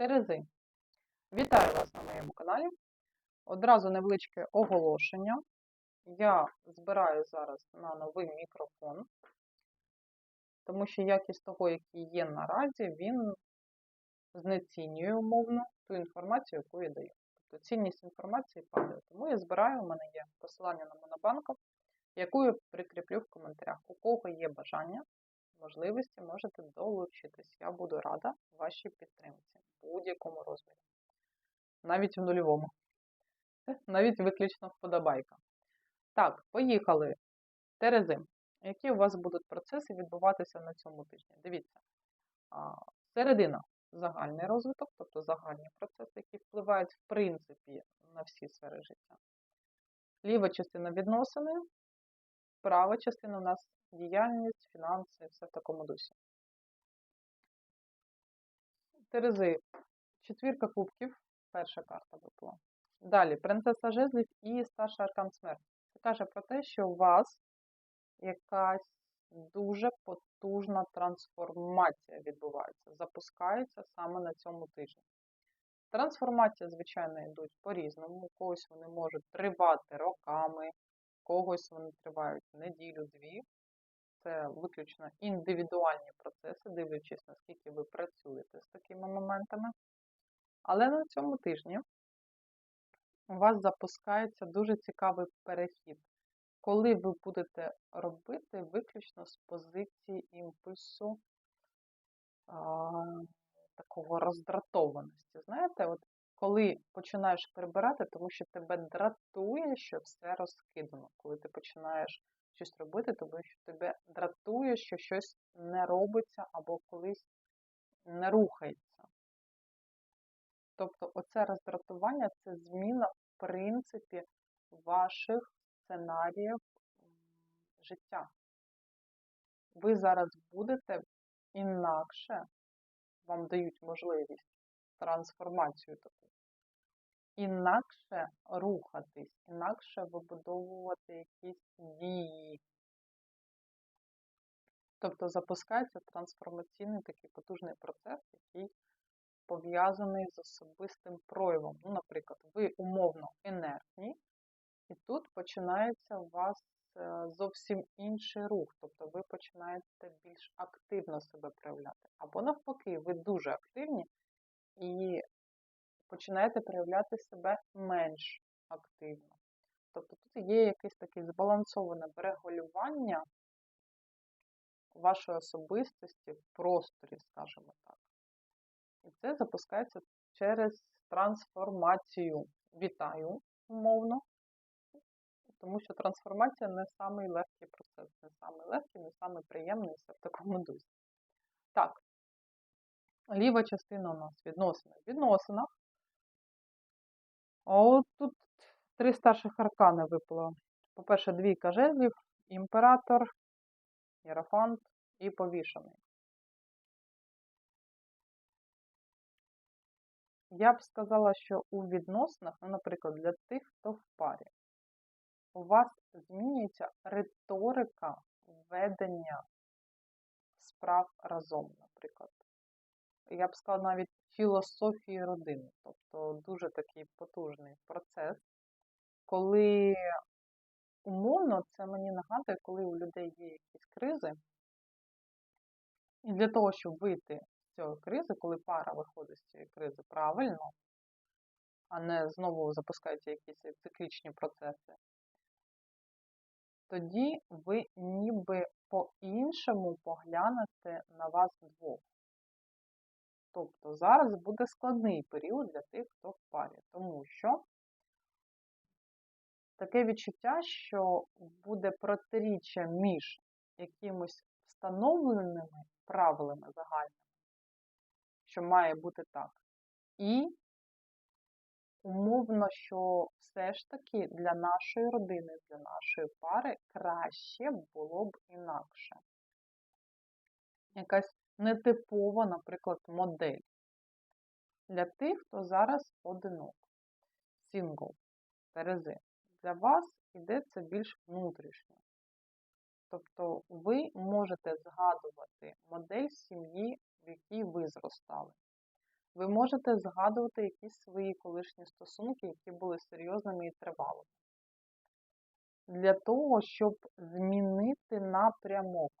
Терези. Вітаю вас на моєму каналі. Одразу невеличке оголошення. Я збираю зараз на новий мікрофон, тому що якість того, який є наразі, він знецінює умовно ту інформацію, яку я даю. Тобто цінність інформації падає. Тому я збираю, у мене є посилання на Монобанку, яку я прикріплю в коментарях. У кого є бажання, можливості, можете долучитись. Я буду рада вашій підтримці в будь-якому розмірі. Навіть в нульовому. Навіть виключно вподобайка. Так, поїхали. Терези. Які у вас будуть процеси відбуватися на цьому тижні? Дивіться. Середина загальний розвиток, тобто загальні процеси, які впливають, в принципі, на всі сфери життя. Ліва частина відносини, права частина у нас діяльність, фінанси, все в такому дусі. Терези. Четвірка кубків. Перша карта випала. Далі принцеса жезлів і старший аркан смерті. Це каже про те, що у вас якась дуже потужна трансформація відбувається, запускається саме на цьому тижні. Трансформація, звичайно, йдуть по-різному. У когось вони можуть тривати роками, когось вони тривають неділю-дві. Це виключно індивідуальні процеси, дивлячись, наскільки ви працюєте з такими моментами. Але на цьому тижні у вас запускається дуже цікавий перехід, коли ви будете робити виключно з позиції імпульсу а, такого роздратованості. Знаєте, от коли починаєш прибирати, тому що тебе дратує, що все розкидано. Коли ти починаєш щось робити, тому що тебе дратує, що щось не робиться або колись не рухається. Тобто оце роздратування це зміна, в принципі, ваших сценаріїв життя. Ви зараз будете інакше, вам дають можливість трансформацію таку, інакше рухатись, інакше вибудовувати якісь дії. Тобто запускається трансформаційний такий потужний процес, який пов'язаний з особистим проявом. Ну, наприклад, ви умовно енергні, і тут починається у вас е, зовсім інший рух, тобто ви починаєте більш активно себе проявляти. Або навпаки, ви дуже активні і починаєте проявляти себе менш активно. Тобто тут є якесь таке збалансоване регулювання вашої особистості в просторі, скажімо так. І це запускається через трансформацію. Вітаю, умовно, тому що трансформація не самий легкий процес, не самий легкий, не самий приємний, все в такому дусі. Так, ліва частина у нас відносини. В відносинах. Тут три старших аркани випало. По-перше, двійка жезлів, імператор, єрофант і повішений. Я б сказала, що у відносинах, ну, наприклад, для тих, хто в парі, у вас змінюється риторика ведення справ разом, наприклад. Я б сказала навіть філософії родини. Тобто дуже такий потужний процес, коли умовно це мені нагадує, коли у людей є якісь кризи, і для того, щоб вийти з цієї кризи, коли пара виходить з цієї кризи правильно, а не знову запускаються якісь циклічні процеси, тоді ви ніби по-іншому поглянете на вас двох. Тобто зараз буде складний період для тих, хто в парі, тому що таке відчуття, що буде протиріччя між якимось встановленими правилами загальними, що має бути так, і умовно, що все ж таки для нашої родини, для нашої пари краще було б інакше. Якась нетипова, наприклад, модель. Для тих, хто зараз одинок, сингл, терези. Для вас іде це більш внутрішньо. Тобто ви можете згадувати модель сім'ї, в якій ви зростали. Ви можете згадувати якісь свої колишні стосунки, які були серйозними і тривалими. Для того, щоб змінити напрямок.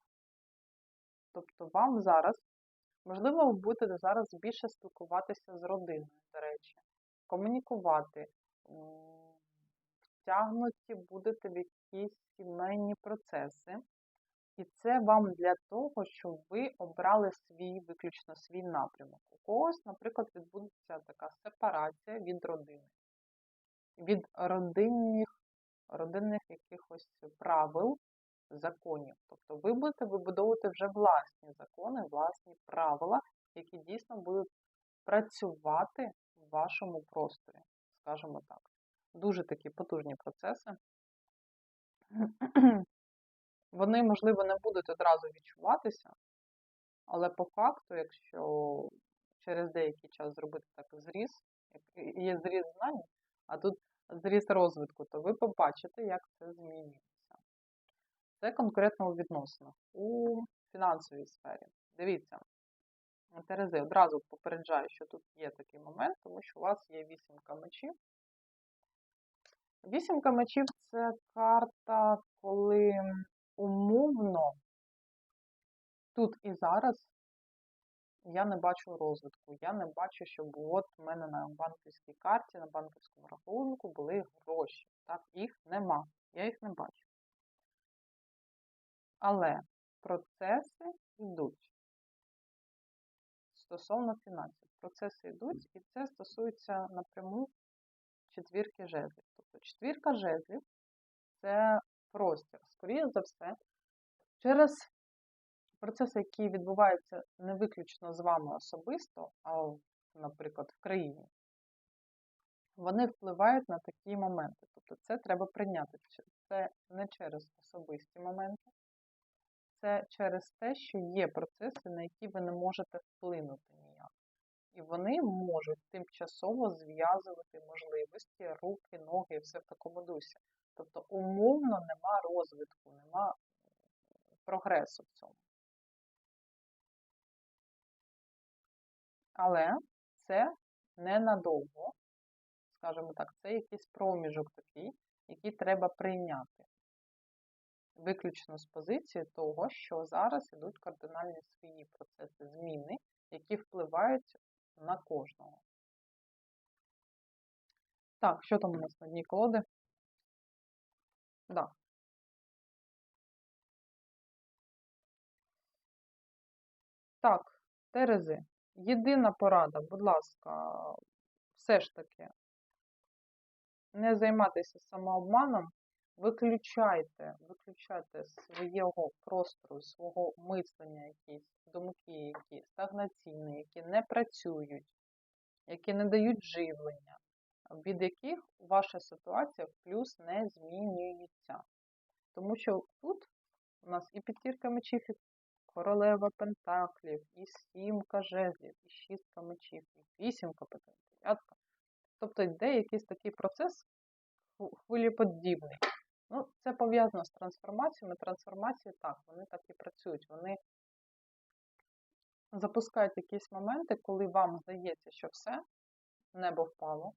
Тобто вам зараз, можливо, ви будете зараз більше спілкуватися з родиною, до речі, комунікувати, втягнуті будете в якісь сімейні процеси. І це вам для того, щоб ви обрали свій, виключно свій напрямок. У когось, наприклад, відбудеться така сепарація від родини, від родинних, родинних якихось правил, законів. Тобто ви будете вибудовувати вже власні закони, власні правила, які дійсно будуть працювати в вашому просторі, скажімо так. Дуже такі потужні процеси. Вони, можливо, не будуть одразу відчуватися, але по факту, якщо через деякий час зробити так зріз, є зріз знань, а тут зріз розвитку, то ви побачите, як це змінюється. Це конкретно у відносинах у фінансовій сфері. Дивіться, Терези, одразу попереджаю, що тут є такий момент, тому що у вас є вісімка мечів. Вісімка мечів це карта, коли умовно тут і зараз я не бачу розвитку. Я не бачу, щоб от в мене на банківській карті, на банківському рахунку були гроші. Так, їх нема. Я їх не бачу. Але процеси йдуть. Стосовно фінансів. Процеси йдуть, і це стосується напряму четвірки жезлів. Тобто четвірка жезлів це простір. Скоріше за все, через процеси, які відбуваються не виключно з вами особисто, а, наприклад, в країні, вони впливають на такі моменти. Тобто це треба прийняти. Це не через особисті моменти, це через те, що є процеси, на які ви не можете вплинути ніяк. І вони можуть тимчасово зв'язувати можливості, руки, ноги і все в такому дусі. Тобто, умовно нема розвитку, нема прогресу в цьому. Але це ненадовго, скажімо так, це якийсь проміжок такий, який треба прийняти. Виключно з позиції того, що зараз йдуть кардинальні свої процеси зміни, які впливають на кожного. Так, що там у нас на дні колоди? Да. Так, Терези, єдина порада, будь ласка, все ж таки, не займатися самообманом, виключайте, виключайте свого простору, свого мислення, якісь думки, які стагнаційні, які не працюють, які не дають живлення від яких ваша ситуація в плюс не змінюється. Тому що тут у нас і п'ятірка мечів, і королева пентаклів, і сімка жезлів, і шістка мечів, і вісімка п'ятка. Тобто йде якийсь такий процес хвилеподібний. Ну, Це пов'язано з трансформаціями. Трансформації так, вони так і працюють. Вони запускають якісь моменти, коли вам здається, що все, небо впало,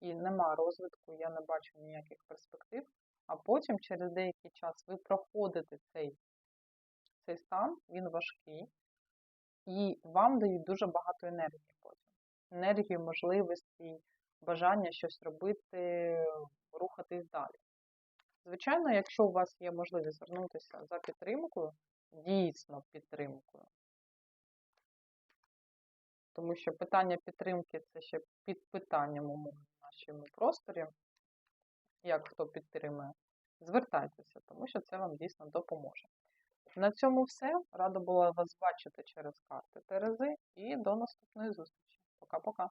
і нема розвитку, я не бачу ніяких перспектив, а потім через деякий час ви проходите цей, цей стан, він важкий, і вам дають дуже багато енергії потім. Енергії, можливості, бажання щось робити, рухатись далі. Звичайно, якщо у вас є можливість звернутися за підтримкою, дійсно підтримкою, тому що питання підтримки це ще під питанням умовно нашому просторі, як хто підтримує, звертайтеся, тому що це вам дійсно допоможе. На цьому все. Рада була вас бачити через карти Терези і до наступної зустрічі. Пока-пока.